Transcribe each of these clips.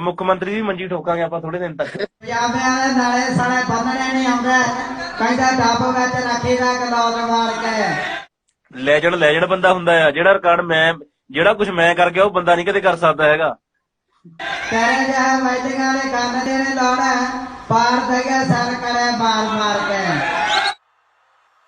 ਮੁੱਖ ਮੰਤਰੀ ਦੀ ਮੰਜੀ ਠੋਕਾਂਗੇ ਆਪਾਂ ਥੋੜੇ ਦਿਨ ਤੱਕ। ਪੰਜਾਬਿਆਂ ਦੇ ਨਾਲੇ ਸਾਲੇ ਬੰਨਣੇ ਨਹੀਂ ਆਉਂਦੇ। ਕਹਿੰਦਾ ਡੱਬ ਵਿੱਚ ਰੱਖੀਦਾ ਕਲੌਜ ਮਾਰ ਕੇ। ਲੈਜੈਂਡ ਲੈਜੈਂਡ ਬੰਦਾ ਹੁੰਦਾ ਆ। ਜਿਹੜਾ ਰਿਕਾਰਡ ਮੈਂ ਜਿਹੜਾ ਕੁਝ ਮੈਂ ਕਰ ਗਿਆ ਉਹ ਬੰਦਾ ਨਹੀਂ ਕਦੇ ਕਰ ਸਕਦਾ ਹੈਗਾ। ਤੇਰੇ ਜਿਹੇ ਦੇ ਕੰਨ ਦੇ ਨੇ ਲੋੜ ਪਾਰ ਦੇ ਕੇ ਸਰ ਕਰੇ ਮਾਰ ਮਾਰ ਕੇ।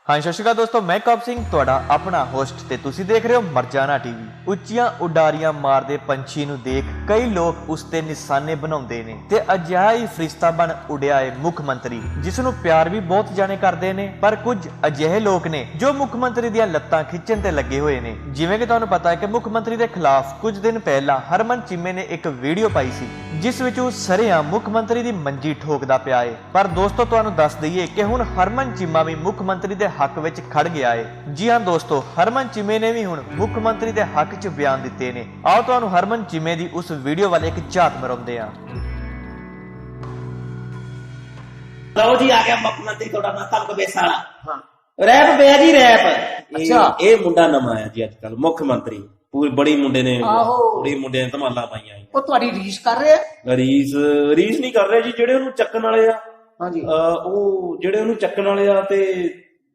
ਹਾਂ ਸਤਿ ਸ਼੍ਰੀ ਅਕਾਲ ਦੋਸਤੋ, ਮੈਂ ਕਪ ਸਿੰਘ, ਤੁਹਾਡਾ ਆਪਣਾ ਹੋਸਟ ਤੇ ਤੁਸੀਂ ਦੇਖ ਰਹੇ ਹੋ ਮਰਜਾਨਾ ਟੀਵੀ ਉੱਚੀਆਂ ਉਡਾਰੀਆਂ ਮਾਰਦੇ ਪੰਛੀ ਨੂੰ ਦੇਖ ਕਈ ਲੋਕ ਉਸ ਤੇ ਨਿਸ਼ਾਨੇ ਬਣਾਉਂਦੇ ਨੇ ਤੇ ਅਜਿਹਾ ਹੀ ਫਰਿਸ਼ਤਾ ਬਣ ਉਡਿਆ ਏ ਮੁੱਖ ਮੰਤਰੀ, ਜਿਸ ਨੂੰ ਪਿਆਰ ਵੀ ਬਹੁਤ ਜਾਣੇ ਕਰਦੇ ਨੇ, ਪਰ ਕੁਝ ਅਜਿਹੇ ਲੋਕ ਨੇ ਜੋ ਮੁੱਖ ਮੰਤਰੀ ਦੀਆਂ ਲੱਤਾਂ ਖਿੱਚਣ ਤੇ ਲੱਗੇ ਹੋਏ ਨੇ। ਜਿਵੇਂ ਕਿ ਤੁਹਾਨੂੰ ਪਤਾ ਹੈ ਕਿ ਮੁੱਖ ਮੰਤਰੀ ਦੇ ਖਿਲਾਫ ਕੁਝ ਦਿਨ ਪਹਿਲਾਂ ਹਰਮਨ ਚੀਮੇ ਨੇ ਇੱਕ ਵੀਡੀਓ ਪਾਈ ਸੀ, ਜਿਸ ਵਿੱਚ ਉਹ ਸਰੇਆਮ ਮੁੱਖ ਮੰਤਰੀ ਦੀ ਮੰਜੀ ਠੋਕਦਾ ਪਿਆ ਹੈ ਪਰ ਦੋਸਤੋ, ਤੁਹਾਨੂੰ ਦੱਸ ਦਈਏ ਕਿ ਹੁਣ ਹਰਮਨ ਚੀਮਾ ਵੀ ਮੁੱਖ ਮੰਤਰੀ ਦੇ ਹੱਕ ਵਿੱਚ ਖੜ ਗਿਆ ਏ। ਜੀ ਹਾਂ ਦੋਸਤੋ ਹਰਮਨ ਚੀਮੇ ਨੇ ਵੀ ਹੁਣ ਮੁੱਖ ਮੰਤਰੀ ਦੇ ਹੱਕ 'ਚ ਬਿਆਨ ਦਿੱਤੇ ਨੇ। ਆਓ ਤੁਹਾਨੂੰ ਹਰਮਨ ਚੀਮੇ ਦੀ ਉਸ ਵੀਡੀਓ ਵੱਲ ਇੱਕ ਝਾਤ ਮਰਾਉਂਦੇ ਹਾਂ। ਲਓ ਜੀ ਆ ਗਿਆ ਮੁੱਖ ਮੰਤਰੀ ਤੁਹਾਡਾ ਨਾਮ ਕਬੇਸ ਵਾਲਾ। ਹਾਂ। ਰੈਪ ਪਿਆ ਜੀ ਰੈਪ। ਅੱਛਾ। ਇਹ ਮੁੰਡਾ ਨਵਾਂ ਆਇਆ ਜੀ ਅੱਜ ਕੱਲ ਮੁੱਖ ਮੰਤਰੀ। ਪੂਰੇ ਬੜੀ ਮੁੰਡੇ ਨੇ। ਬੜੀ ਮੁੰਡੇ ਨੇ ਧਮਾਲਾ ਪਾਈਆਂ ਉਹ ਤੁਹਾਡੀ ਰੀਸ ਕਰ ਰਿਹਾ। ਰੀਸ ਰੀਸ ਨਹੀਂ ਕਰ ਰਹੇ ਜੀ ਜਿਹੜੇ ਉਹਨੂੰ ਚੱਕਣ ਵਾਲੇ ਆ। ਹਾਂਜੀ। ਉਹ ਜਿਹੜੇ ਉਹਨੂੰ ਚੱਕਣ ਵਾਲੇ ਆ ਤੇ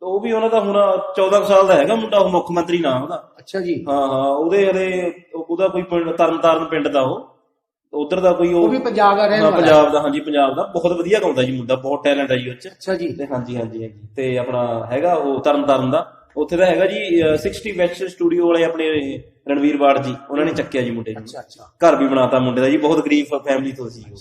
ਉਹ ਵੀ ਉਹਨਾਂ ਦਾ ਹੁਣ 14 ਕੁ ਸਾਲ ਦਾ ਹੈਗਾ ਮੁੰਡਾ ਉਹ ਮੁੱਖ ਮੰਤਰੀ ਨਾਮ ਉਹਦਾ। ਅੱਛਾ ਜੀ। ਹਾਂ ਹਾਂ ਉਹਦੇ ਹਲੇ ਉਹਦਾ ਕੋਈ ਪਿੰਡ ਤਰਨਤਾਰਨ ਪਿੰਡ ਦਾ ਉਹ। ਉਧਰ ਦਾ ਕੋਈ ਉਹ ਵੀ ਪੰਜਾਬ ਦਾ ਰਹਿਣ ਵਾਲਾ ਪੰਜਾਬ ਦਾ ਹਾਂਜੀ ਪੰਜਾਬ ਦਾ। ਬਹੁਤ ਵਧੀਆ ਗਾਉਂਦਾ ਜੀ ਮੁੰਡਾ ਬਹੁਤ ਟੈਲੈਂਟ ਹੈ ਜੀ ਉਹ ਚ। ਅੱਛਾ ਜੀ। ਤੇ ਹਾਂਜੀ ਹਾਂਜੀ ਹਾਂਜੀ। ਤੇ ਆਪਣਾ ਹੈਗਾ ਉਹ ਤਰਨਤਾਰਨ ਦਾ। ਉੱਥੇ ਦਾ ਹੈਗਾ ਜੀ ਅਹ 60 ਵੈਸਟ ਸਟੂਡੀਓ ਵਾਲੇ ਆਪਣੇ ਰਣਵੀਰ ਬਾੜ ਜੀ। ਉਹਨਾਂ ਨੇ ਚੱਕਿਆ ਜੀ ਮੁੰਡੇ ਨੂੰ। ਅੱਛਾ ਅੱਛਾ। ਘਰ ਵੀ ਬਣਾਤਾ ਮੁੰਡੇ ਦਾ ਜੀ ਬਹੁਤ ਗਰੀਬ ਫੈਮਿਲੀ ਤੋਂ ਸੀ ਉਹ।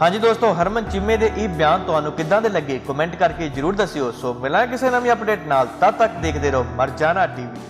ਹਾਂਜੀ ਦੋਸਤੋ, ਹਰਮਨ ਚੀਮੇ ਦੇ ਇਹ ਬਿਆਨ ਤੁਹਾਨੂੰ ਕਿੱਦਾਂ ਦੇ ਲੱਗੇ? ਕਮੈਂਟ ਕਰਕੇ ਜਰੂਰ ਦੱਸਿਓ। ਸੋ ਮਿਲਾਂਗੇ ਕਿਸੇ ਨਵੀਂ ਅਪਡੇਟ ਨਾਲ। ਤਦ ਤੱਕ ਦੇਖਦੇ ਰਹੋ। ਮਰਜਾਨਾ ਟੀਵੀ।